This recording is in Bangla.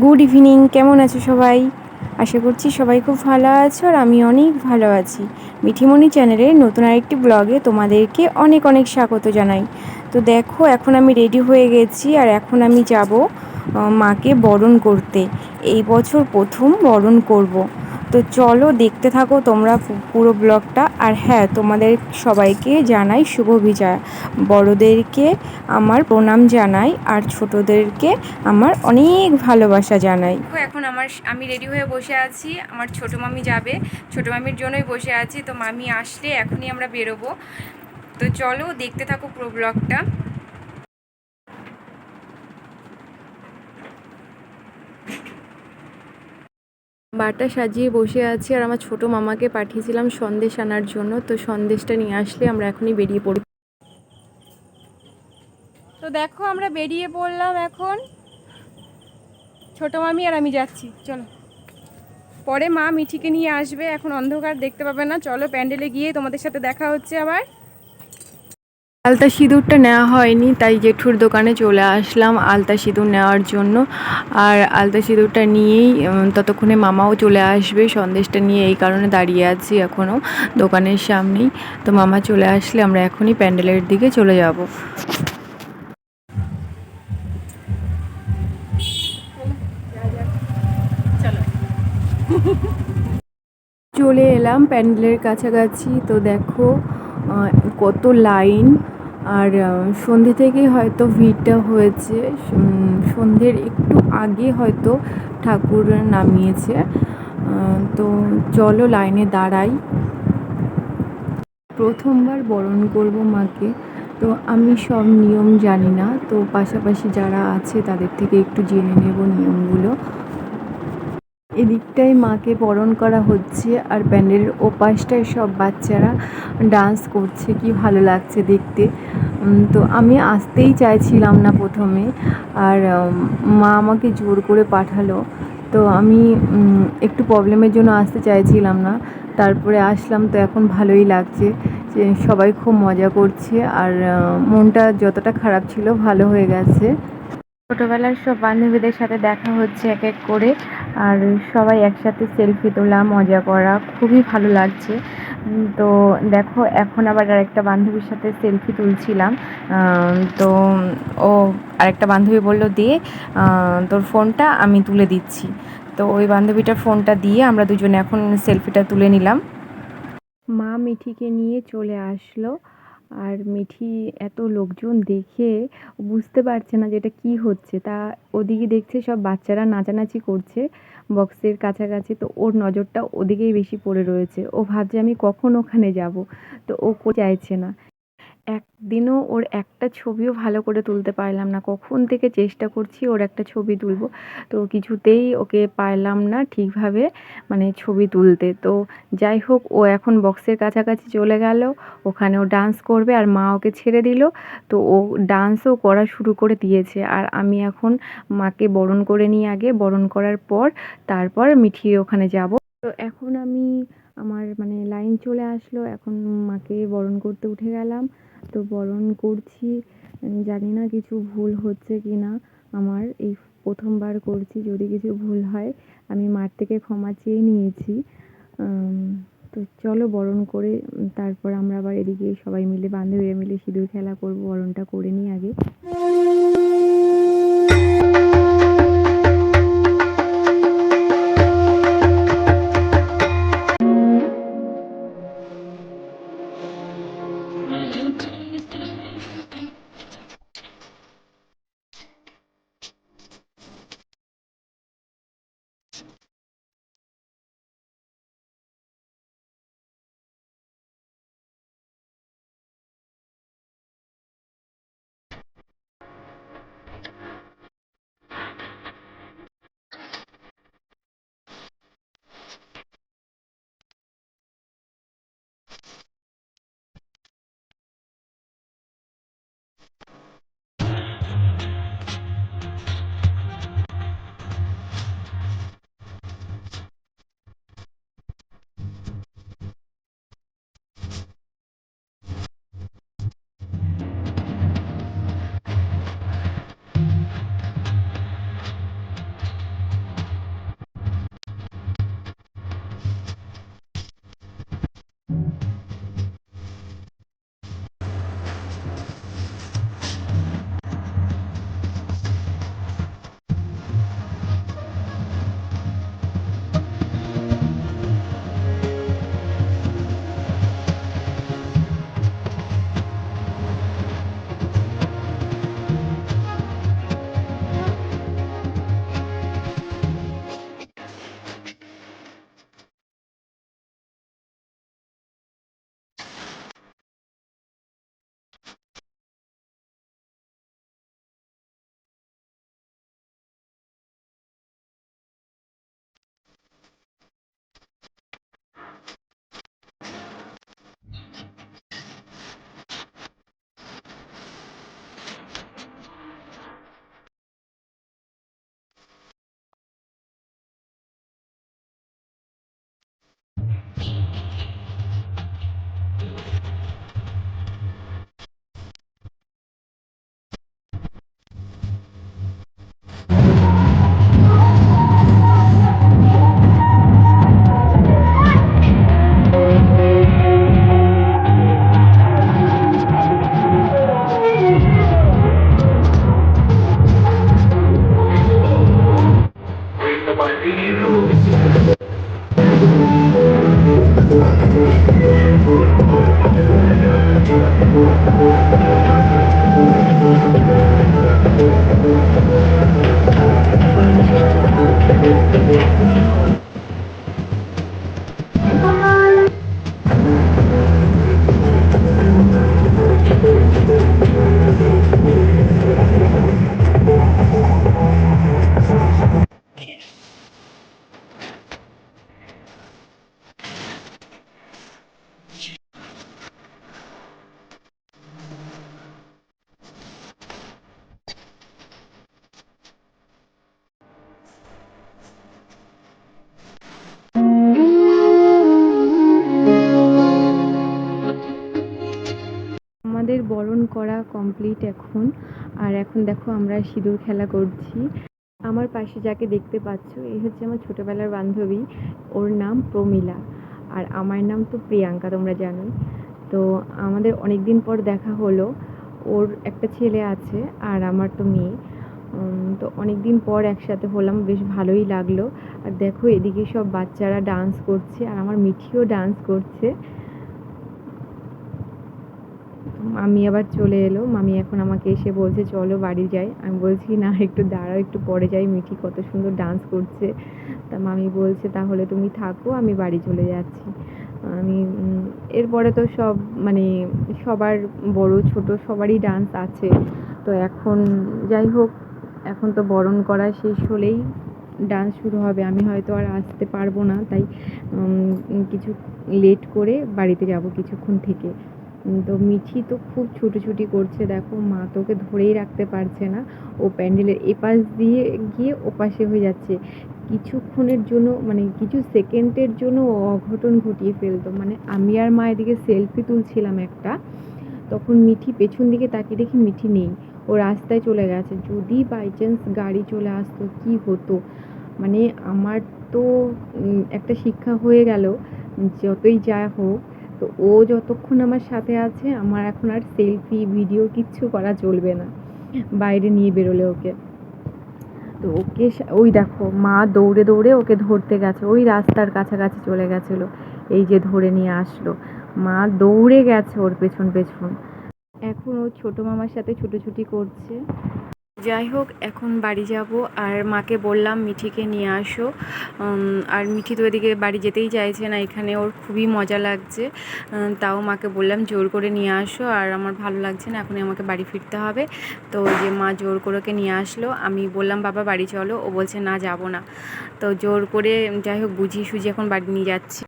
গুড ইভিনিং কেমন আছো সবাই? আশা করছি সবাই খুব ভালো আছো আর আমি অনেক ভালো আছি। মিঠিমণি চ্যানেলের নতুন আরেকটি ব্লগে তোমাদেরকে অনেক অনেক স্বাগত জানাই। তো দেখো, এখন আমি রেডি হয়ে গেছি আর এখন আমি যাব মাকে বরণ করতে। এই বছর প্রথম বরণ করব। তো চলো দেখতে থাকো তোমরা পুরো ব্লগটা। আর হ্যাঁ তোমাদের সবাইকে জানাই শুভ বিজয়া। বড়োদেরকে আমার প্রণাম জানাই আর ছোটোদেরকে আমার অনেক ভালোবাসা জানাই। এখন আমার আমি রেডি হয়ে বসে আছি। আমার ছোটো মামি যাবে। ছোটো মামির জন্যই বসে আছি। তো মামি আসলে এখনই আমরা বেরোবো। তো চলো দেখতে থাকো পুরো ব্লগটা। বাটা সাজিয়ে বসে আছি আর আমার ছোট মামাকে পাঠিয়েছিলাম সন্দেশ আনার জন্য। তো সন্দেশটা নিয়ে আসলে আমরা এখনই বেরিয়ে পড়ি। তো দেখো আমরা বেরিয়ে পড়লাম এখন। ছোট মামি আর আমি যাচ্ছি, চলো। পরে মা মিঠিকে নিয়ে আসবে, এখন অন্ধকার দেখতে পাবে না। চলো প্যান্ডেলে গিয়ে তোমাদের সাথে দেখা হচ্ছে আবার। আলতা সিঁদুরটা নেওয়া হয়নি, তাই জেঠুর দোকানে চলে আসলাম আলতা সিঁদুর নেওয়ার জন্য। আর আলতা সিঁদুরটা নিয়েই ততক্ষণে মামাও চলে আসবে। সন্দেশটা নিয়ে এই কারণে দাঁড়িয়ে আছি এখনও দোকানের সামনেই। তো মামা চলে আসলে আমরা এখনই প্যান্ডেলের দিকে চলে যাব। চলে এলাম প্যান্ডেলের কাছাকাছি। তো দেখো কত লাইন। আর সন্ধে থেকেই হয়তো ভিড়টা হয়েছে। সন্ধ্যের একটু আগে হয়তো ঠাকুর নামিয়েছে। তো চলো লাইনে দাঁড়াই। প্রথমবার বরণ করব মাকে। তো আমি সব নিয়ম জানি না। তো পাশাপাশি যারা আছে তাদের থেকে একটু জেনে নেব নিয়মগুলো। এদিকটায় মাকে বরণ করা হচ্ছে আর প্যান্ডেলের ওপাশটায় সব বাচ্চারা ডান্স করছে। কি ভালো লাগছে দেখতে। তো আমি আসতেই চাইছিলাম না প্রথমে। আর মা আমাকে জোর করে পাঠালো। তো আমি একটু প্রবলেমের জন্য আসতে চাইছিলাম না। তারপরে আসলাম তো এখন ভালোই লাগছে যে সবাই খুব মজা করছে। আর মনটা যতটা খারাপ ছিল ভালো হয়ে গেছে। ছোটোবেলার সব বান্ধবীদের সাথে দেখা হচ্ছে এক এক করে, আর সবাই একসাথে সেলফি তোলা, মজা করা, খুবই ভালো লাগছে। তো দেখো, এখন আবার আরেকটা বান্ধবীর সাথে সেলফি তুলছিলাম। তো ও আরেকটা বান্ধবী বলল দিয়ে তোর ফোনটা আমি তুলে দিচ্ছি। তো ওই বান্ধবীটার ফোনটা দিয়ে আমরা দুজনে এখন সেলফিটা তুলে নিলাম। মা মিঠিকে নিয়ে চলে আসলো। আর মিঠি এত লোকজন দেখে বুঝতে পারছে না যে এটা কী হচ্ছে। তা ওদিকে দেখছে সব বাচ্চারা নাচানাচি করছে বক্সের কাছাকাছি, তো ওর নজরটা ওদিকেই বেশি পড়ে রয়েছে। ও ভাবছে আমি কখন ওখানে যাব? তো ও চাইছে না। একদিনও ওর একটা ছবিও ভালো করে তুলতে পারলাম না। কখন থেকে চেষ্টা করছি ওর একটা ছবি তুলবো। তো কিছুতেই ওকে পারলাম না ঠিকভাবে মানে ছবি তুলতে। তো যাই হোক, ও এখন বক্সের কাছাকাছি চলে গেল। ওখানে ও ডান্স করবে আর মা ওকে ছেড়ে দিল। তো ও ডান্সও করা শুরু করে দিয়েছে। আর আমি এখন মাকে বরণ করে নিয়ে আগে। বরণ করার পর তারপর মিঠিয়ে ওখানে যাব। তো এখন আমি আমার মানে লাইন চলে আসলো। এখন মাকে বরণ করতে উঠে গেলাম। বরণ করছি। জানি না কিছু ভুল হচ্ছে কি না। আমার এই প্রথমবার করছি, যদি কিছু ভুল হয়, আমি মার থেকে ক্ষমা চেয়ে নিয়েছি। তো চলো বরণ করে তারপর আমরা আবার এদিকে সবাই মিলে, বান্ধবীরা মিলে সিঁদুর খেলা করব, বরণটা করে নিই আগে। フフフ。করা কমপ্লিট এখন। আর এখন দেখো আমরা সিঁদুর খেলা করছি। আমার পাশে যাকে দেখতে পাচ্ছ, এই হচ্ছে আমার ছোটোবেলার বান্ধবী। ওর নাম প্রমীলা। আর আমার নাম তো প্রিয়াঙ্কা, তোমরা জানোই। তো আমাদের অনেক দিন পর দেখা হলো। ওর একটা ছেলে আছে আর আমার তো মেয়ে। তো অনেক দিন পর একসাথে হলাম, বেশ ভালোই লাগল। আর দেখো এদিকে সব বাচ্চারা ডান্স করছে আর আমার মিঠিও ডান্স করছে। মামি আবার চলে এলো। মামি এখন আমাকে এসে বলছে, চলো বাড়ি যাই। আমি বলছি, না, একটু দাঁড়াও, একটু পরে যাই। মিঠি কত সুন্দর ডান্স করছে। তা মামি বলছে, তাহলে তুমি থাকো, আমি বাড়ি চলে যাচ্ছি। আমি এরপরে তো সব মানে সবার বড়, ছোট সবারই ডান্স আছে। তো এখন যাই হোক, এখন তো বরণ করা শেষ হলেই ডান্স শুরু হবে। আমি হয়তো আর আসতে পারব না, তাই কিছু লেট করে বাড়িতে যাব কিছুক্ষণ থেকে। তো মিঠি তো খুব ছুটোছুটি করছে, দেখো মা তো ওকে ধরেই রাখতে পারছে না। ও প্যান্ডেলের এপাশ দিয়ে গিয়ে ওপাশে হয়ে যাচ্ছে। কিছুক্ষণের জন্য মানে কিছু সেকেন্ডের জন্য অঘটন ঘটিয়ে ফেলতো। মানে আমি আর মা এদিকে সেলফি তুলছিলাম একটা। তখন মিঠি পেছন দিকে তাকিয়ে দেখি মিঠি নেই। ও রাস্তায় চলে গেছে। যদি বাই চান্স গাড়ি চলে আসতো, কি হতো? মানে আমার তো একটা শিক্ষা হয়ে গেল, যতই যা হোক তো ও যতক্ষণ আমার সাথে আছে, আমার এখন আর সেলফি ভিডিও কিচ্ছু করা চলবে না। বাইরে নিয়ে বেরোলে ওকে। তো ওকে ওই দেখো, মা দৌড়ে দৌড়ে ওকে ধরতে গেছে। ওই রাস্তার কাছাকাছি চলে গেছিল। এই যে ধরে নিয়ে আসলো। মা দৌড়ে গেছে ওর পেছন পেছন। এখন ও ছোটো মামার সাথে ছুটোছুটি করছে। যাই হোক, এখন বাড়ি যাব আর মাকে বললাম, মিঠিকে নিয়ে আসো। আর মিঠি তো এদিকে বাড়ি যেতেই চাইছে না, এখানে ওর খুবই মজা লাগছে। তাও মাকে বললাম, জোর করে নিয়ে আসো। আর আমার ভালো লাগছে না, এখনই আমাকে বাড়ি ফিরতে হবে। তো যে মা জোর করে ওকে নিয়ে আসলো। আমি বললাম, বাবা, বাড়ি চলো। ও বলছে, না, যাব না। তো জোর করে, যাই হোক, বুঝিয়ে সুঝিয়ে এখন বাড়ি নিয়ে যাচ্ছি।